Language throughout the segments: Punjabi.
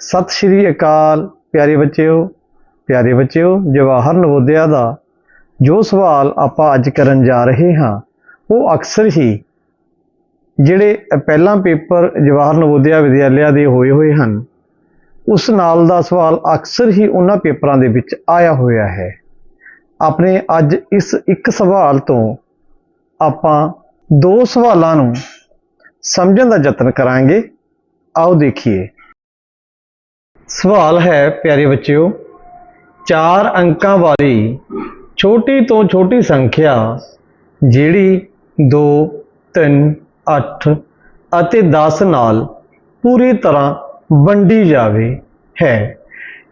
ਸਤਿ ਸ਼੍ਰੀ ਅਕਾਲ ਪਿਆਰੇ ਬੱਚਿਓ ਪਿਆਰੇ ਬੱਚਿਓ, ਜਵਾਹਰ ਨਵੋਦਿਆ ਦਾ ਜੋ ਸਵਾਲ ਆਪਾਂ ਅੱਜ ਕਰਨ ਜਾ ਰਹੇ ਹਾਂ, ਉਹ ਅਕਸਰ ਹੀ ਜਿਹੜੇ ਪਹਿਲਾਂ ਪੇਪਰ ਜਵਾਹਰ ਨਵੋਦਿਆ ਵਿਦਿਆਲਿਆ ਦੇ ਹੋਏ ਹੋਏ ਹਨ, ਉਸ ਨਾਲ ਦਾ ਸਵਾਲ ਅਕਸਰ ਹੀ ਉਹਨਾਂ ਪੇਪਰਾਂ ਦੇ ਵਿੱਚ ਆਇਆ ਹੋਇਆ ਹੈ। ਆਪਣੇ ਅੱਜ ਇਸ ਇੱਕ ਸਵਾਲ ਤੋਂ ਆਪਾਂ ਦੋ ਸਵਾਲਾਂ ਨੂੰ ਸਮਝਣ ਦਾ ਯਤਨ ਕਰਾਂਗੇ। ਆਓ ਦੇਖੀਏ। ਸਵਾਲ ਹੈ, ਪਿਆਰੇ ਬੱਚਿਓ, ਚਾਰ ਅੰਕਾਂ ਵਾਲੀ ਛੋਟੀ ਤੋਂ ਛੋਟੀ ਸੰਖਿਆ ਜਿਹੜੀ 2 3 8 ਅਤੇ 10 ਨਾਲ ਪੂਰੀ ਤਰ੍ਹਾਂ ਵੰਡੀ ਜਾਵੇ ਹੈ।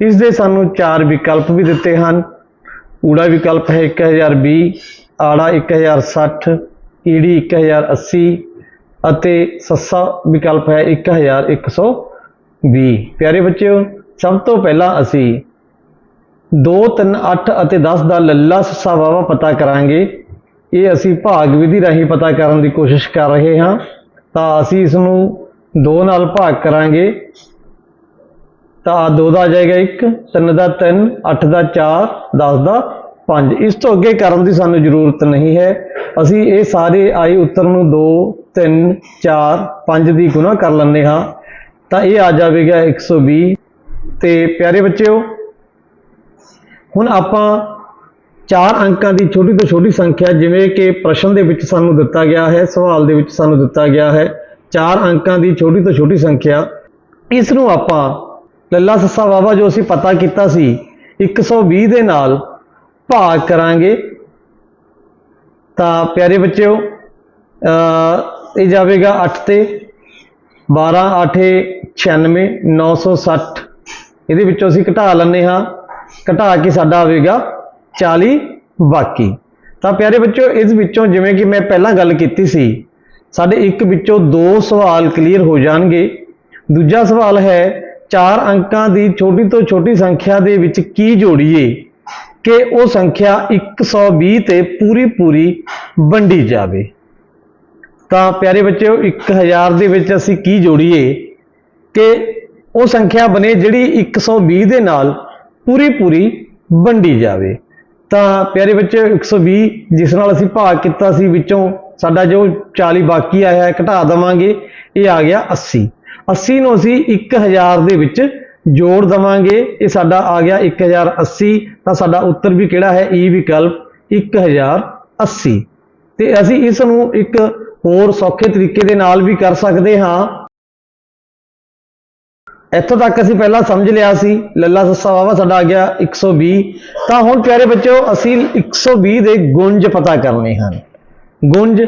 ਇਸ ਦੇ ਸਾਨੂੰ ਚਾਰ ਵਿਕਲਪ ਵੀ ਦਿੱਤੇ ਹਨ। ਊੜਾ ਵਿਕਲਪ ਹੈ 1020 ਆੜਾ 1060 ਈੜੀ 1080 ਅਤੇ ਸੱਸਾ ਵਿਕਲਪ ਹੈ 1120 ਪਿਆਰੇ ਬੱਚਿਓ, ਸਭ ਤੋਂ ਪਹਿਲਾਂ ਅਸੀਂ 2 3 8 ਅਤੇ 10 ਦਾ ਲੱਲਾ ਸੱਸਾ ਵਾਵਾ ਪਤਾ ਕਰਾਂਗੇ। ਇਹ ਅਸੀਂ ਭਾਗ ਵਿਧੀ ਰਾਹੀਂ ਪਤਾ ਕਰਨ ਦੀ ਕੋਸ਼ਿਸ਼ ਕਰ ਰਹੇ ਹਾਂ। ਤਾਂ ਅਸੀਂ ਇਸ ਨੂੰ 2 ਨਾਲ ਭਾਗ ਕਰਾਂਗੇ। ਤਾਂ 2 ਦਾ ਆ ਜਾਏਗਾ 1 3 ਦਾ 3 8 ਦਾ 4 10 ਦਾ 5 ਇਸ ਤੋਂ ਅੱਗੇ ਕਰਨ ਦੀ ਸਾਨੂੰ ਜ਼ਰੂਰਤ ਨਹੀਂ ਹੈ। ਅਸੀਂ ਇਹ ਸਾਰੇ ਆਈ ਉੱਤਰ ਨੂੰ 2 3 4 5 ਦੀ ਗੁਣਾ ਕਰ ਲੈਂਦੇ ਹਾਂ। ਤਾਂ ਇਹ ਆ ਜਾਵੇਗਾ 120 ਤੇ ਪਿਆਰੇ ਬੱਚਿਓ, ਹੁਣ ਆਪਾਂ ਚਾਰ ਅੰਕਾਂ ਦੀ ਛੋਟੀ ਤੋਂ ਛੋਟੀ ਸੰਖਿਆ, ਜਿਵੇਂ ਕਿ ਪ੍ਰਸ਼ਨ ਦੇ ਵਿੱਚ ਸਾਨੂੰ ਦਿੱਤਾ ਗਿਆ ਹੈ, ਸਵਾਲ ਦੇ ਵਿੱਚ ਸਾਨੂੰ ਦਿੱਤਾ ਗਿਆ ਹੈ, ਚਾਰ ਅੰਕਾਂ ਦੀ ਛੋਟੀ ਤੋਂ ਛੋਟੀ ਸੰਖਿਆ। ਇਸ ਨੂੰ ਆਪਾਂ ਲੱਲਾ ਸੱਸਾ ਵਾਵਾ ਜੋ ਅਸੀਂ ਪਤਾ ਕੀਤਾ ਸੀ 120 ਦੇ ਨਾਲ ਭਾਗ ਕਰਾਂਗੇ। ਤਾਂ ਪਿਆਰੇ ਬੱਚਿਓ ਇਹ ਜਾਵੇਗਾ 8 ਤੇ 12 8 96 960 ਇਹਦੇ ਵਿੱਚੋਂ ਅਸੀਂ ਘਟਾ ਲੈਂਦੇ ਹਾਂ। ਘਟਾ ਕੇ ਸਾਡਾ ਆਵੇਗਾ 40 ਬਾਕੀ। ਤਾਂ ਪਿਆਰੇ ਬੱਚਿਓ, ਇਸ ਵਿੱਚੋਂ ਜਿਵੇਂ ਕਿ ਮੈਂ ਪਹਿਲਾਂ ਗੱਲ ਕੀਤੀ ਸੀ, ਸਾਡੇ ਇੱਕ ਵਿੱਚੋਂ ਦੋ ਸਵਾਲ ਕਲੀਅਰ ਹੋ ਜਾਣਗੇ। ਦੂਜਾ ਸਵਾਲ ਹੈ, ਚਾਰ ਅੰਕਾਂ ਦੀ ਛੋਟੀ ਤੋਂ ਛੋਟੀ ਸੰਖਿਆ ਦੇ ਵਿੱਚ ਕੀ ਜੋੜੀਏ? ਕਿ ਉਹ ਸੰਖਿਆ 120 ਤੇ ਪੂਰੀ ਪੂਰੀ ਵੰਡੀ ਜਾਵੇ। ਤਾਂ ਪਿਆਰੇ ਬੱਚਿਓ 1000 ਦੇ ਵਿੱਚ ਅਸੀਂ ਕੀ ਜੋੜੀਏ ਕਿ ਉਹ ਸੰਖਿਆ ਬਣੇ ਜਿਹੜੀ 120 ਦੇ ਨਾਲ ਪੂਰੀ ਪੂਰੀ ਵੰਡੀ ਜਾਵੇ। ਤਾਂ ਪਿਆਰੇ ਬੱਚਿਓ 120 ਜਿਸ ਨਾਲ ਅਸੀਂ ਭਾਗ ਕੀਤਾ ਸੀ ਵਿੱਚੋਂ ਸਾਡਾ ਜੋ 40 ਬਾਕੀ ਆਇਆ ਹੈ ਘਟਾ ਦਵਾਂਗੇ, ਇਹ ਆ ਗਿਆ 80 80 ਨੂੰ ਅਸੀਂ 1000 ਦੇ ਵਿੱਚ ਜੋੜ ਦਵਾਂਗੇ, ਇਹ ਸਾਡਾ ਆ ਗਿਆ 1080 ਤਾਂ ਸਾਡਾ ਉੱਤਰ ਵੀ ਕਿਹੜਾ ਹੈ? ਈ ਵਿਕਲਪ 1080 ਤੇ ਅਸੀਂ ਇਸ ਨੂੰ ਇੱਕ ਹੋਰ ਸੌਖੇ ਤਰੀਕੇ ਦੇ ਨਾਲ ਵੀ ਕਰ ਸਕਦੇ ਹਾਂ। ਇੱਥੋਂ ਤੱਕ ਅਸੀਂ ਪਹਿਲਾਂ ਸਮਝ ਲਿਆ ਸੀ, ਲੱਲਾ ਸੱਸਾ ਵਾਵਾ ਸਾਡਾ ਆ ਗਿਆ 120 ਤਾਂ ਹੁਣ ਪਿਆਰੇ ਬੱਚਿਓ, ਅਸੀਂ 120 ਦੇ ਗੁੰਜ ਪਤਾ ਕਰਨੇ ਹਨ। ਗੁੰਜ,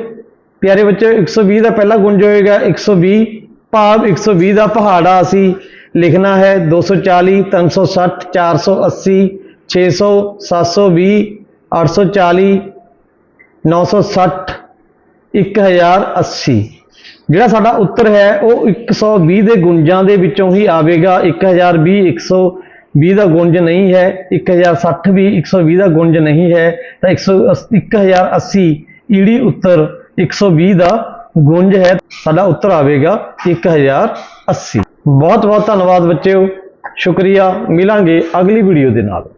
ਪਿਆਰੇ ਬੱਚਿਓ 120 ਦਾ ਪਹਿਲਾ ਗੁੰਜ ਹੋਏਗਾ 120 ਭਾਵ 120 ਦਾ ਪਹਾੜਾ ਅਸੀਂ ਲਿਖਣਾ ਹੈ 240 360 480 600 720 840 960 1080 ਜਿਹੜਾ ਸਾਡਾ ਉੱਤਰ ਹੈ, ਉਹ 120 ਦੇ ਗੁੰਜਾਂ ਦੇ ਵਿੱਚੋਂ ਹੀ ਆਵੇਗਾ। 1020 120 ਦਾ ਗੁੰਜ ਨਹੀਂ ਹੈ। 1060 ਵੀ 120 ਦਾ ਗੁੰਜ ਨਹੀਂ ਹੈ। ਤਾਂ 1080 ਈੜੀ ਉੱਤਰ 120 ਦਾ ਗੁੰਜ ਹੈ। ਸਾਡਾ ਉੱਤਰ ਆਵੇਗਾ 1080 ਬਹੁਤ ਬਹੁਤ ਧੰਨਵਾਦ ਬੱਚਿਓ। ਸ਼ੁਕਰੀਆ। ਮਿਲਾਂਗੇ ਅਗਲੀ ਵੀਡੀਓ ਦੇ ਨਾਲ।